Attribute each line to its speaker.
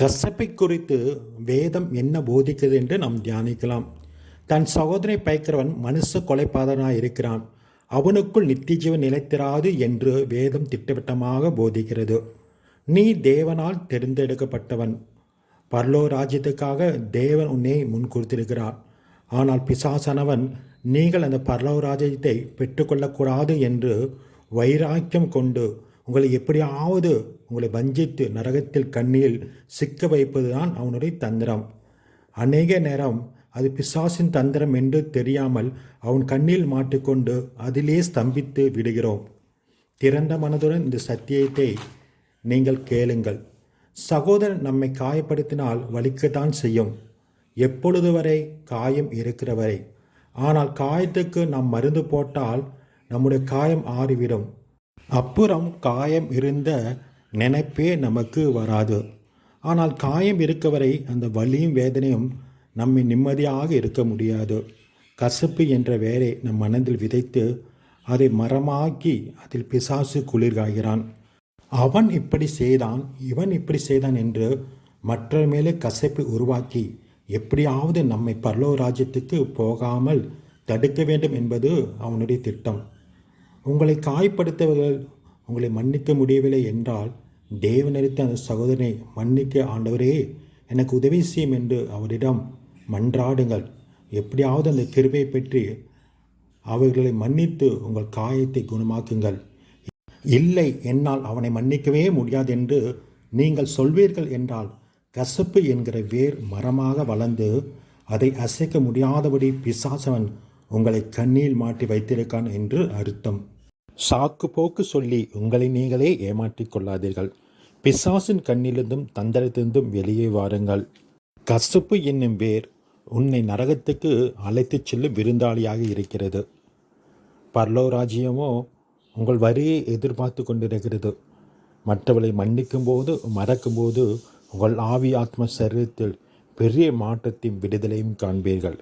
Speaker 1: கசப்பை குறித்து வேதம் என்ன போதிக்கிறது என்று நாம் தியானிக்கலாம். தன் சகோதரனை பயக்கிறவன் மனுஷ கொலைப்பாதனாக இருக்கிறான். அவனுக்குள் நித்திய ஜீவன் நிலைத்திராது என்று வேதம் திட்டவட்டமாக போதிக்கிறது. நீ தேவனால் தெரிந்தெடுக்கப்பட்டவன். பர்லோ ராஜ்யத்துக்காக தேவன் உன்னை முன்குறித்திருக்கிறார் ஆனால் பிசாசனவன் நீங்கள் அந்த பர்லோ ராஜ்யத்தை பெற்றுக்கொள்ளக்கூடாது என்று வைராக்கியம் கொண்டு உங்களை எப்படியாவது உங்களை வஞ்சித்து நரகத்தில் கண்ணியில் சிக்க வைப்பதுதான் அவனுடைய தந்திரம். அநேக நேரம் அது பிசாசின் தந்திரம் என்று தெரியாமல் அவன் கண்ணில் மாட்டிக்கொண்டு அதிலே ஸ்தம்பித்து விடுகிறோம். திறந்த மனதுடன் இந்த சத்தியத்தை நீங்கள் கேளுங்கள். சகோதரன் நம்மை காயப்படுத்தினால் வலிக்கத்தான் செய்யும். எப்பொழுது வரை காயம் இருக்கிற வரை. ஆனால் காயத்துக்கு நாம் மருந்து போட்டால் நம்முடைய காயம் ஆறிவிடும். அப்புறம் காயம் இருந்த நினைப்பே நமக்கு வராது. ஆனால் காயம் இருக்க வரை அந்த வலியும் வேதனையும் நம்மை நிம்மதியாக இருக்க முடியாது. கசப்பு என்ற வேரை நம் மனதில் விதைத்து அதை மரமாக்கி அதில் பிசாசு குளிர்காகிறான் அவன் இப்படி செய்தான் இவன் இப்படி செய்தான் என்று மற்ற மேலே கசப்பை உருவாக்கி எப்படியாவது நம்மை பரலோ ராஜ்யத்துக்கு போகாமல் தடுக்க வேண்டும் என்பது அவனுடைய திட்டம். உங்களை காயப்படுத்தவர்கள் உங்களை மன்னிக்க முடியவில்லை என்றால் தேவனரித்த அந்த சகோதரனை மன்னிக்க ஆண்டவரே எனக்கு உதவி செய்யும் என்று அவரிடம் மன்றாடுங்கள். எப்படியாவது அந்த கிருபையை பெற்று அவர்களை மன்னித்து உங்கள் காயத்தை குணமாக்குங்கள். இல்லை என்னால் அவனை மன்னிக்கவே முடியாது என்று நீங்கள் சொல்வீர்கள் என்றால் கசப்பு என்கிற வேர் மரமாக வளர்ந்து அதை அசைக்க முடியாதபடி பிசாசவன் உங்களை கண்ணில் மாட்டி வைத்திருக்கான் என்று அர்த்தம். சாக்கு போக்கு சொல்லி உங்களை நீங்களே ஏமாற்றிக் கொள்ளாதீர்கள். பிசாசின் கண்ணிலிருந்தும் தந்திரத்திலிருந்தும் வெளியே வாருங்கள். கசப்பு என்னும் வேர் உன்னை நரகத்துக்கு அழைத்துச் செல்லும் விருந்தாளியாக இருக்கிறது. பர்லோ ராஜ்யமோ உங்கள் வரியை எதிர்பார்த்து கொண்டிருக்கிறது. மற்றவளை மன்னிக்கும் போது மறக்கும்போது உங்கள் ஆவி ஆத்ம சரீரத்தில் பெரிய மாற்றத்தையும் விடுதலையும் காண்பீர்கள்.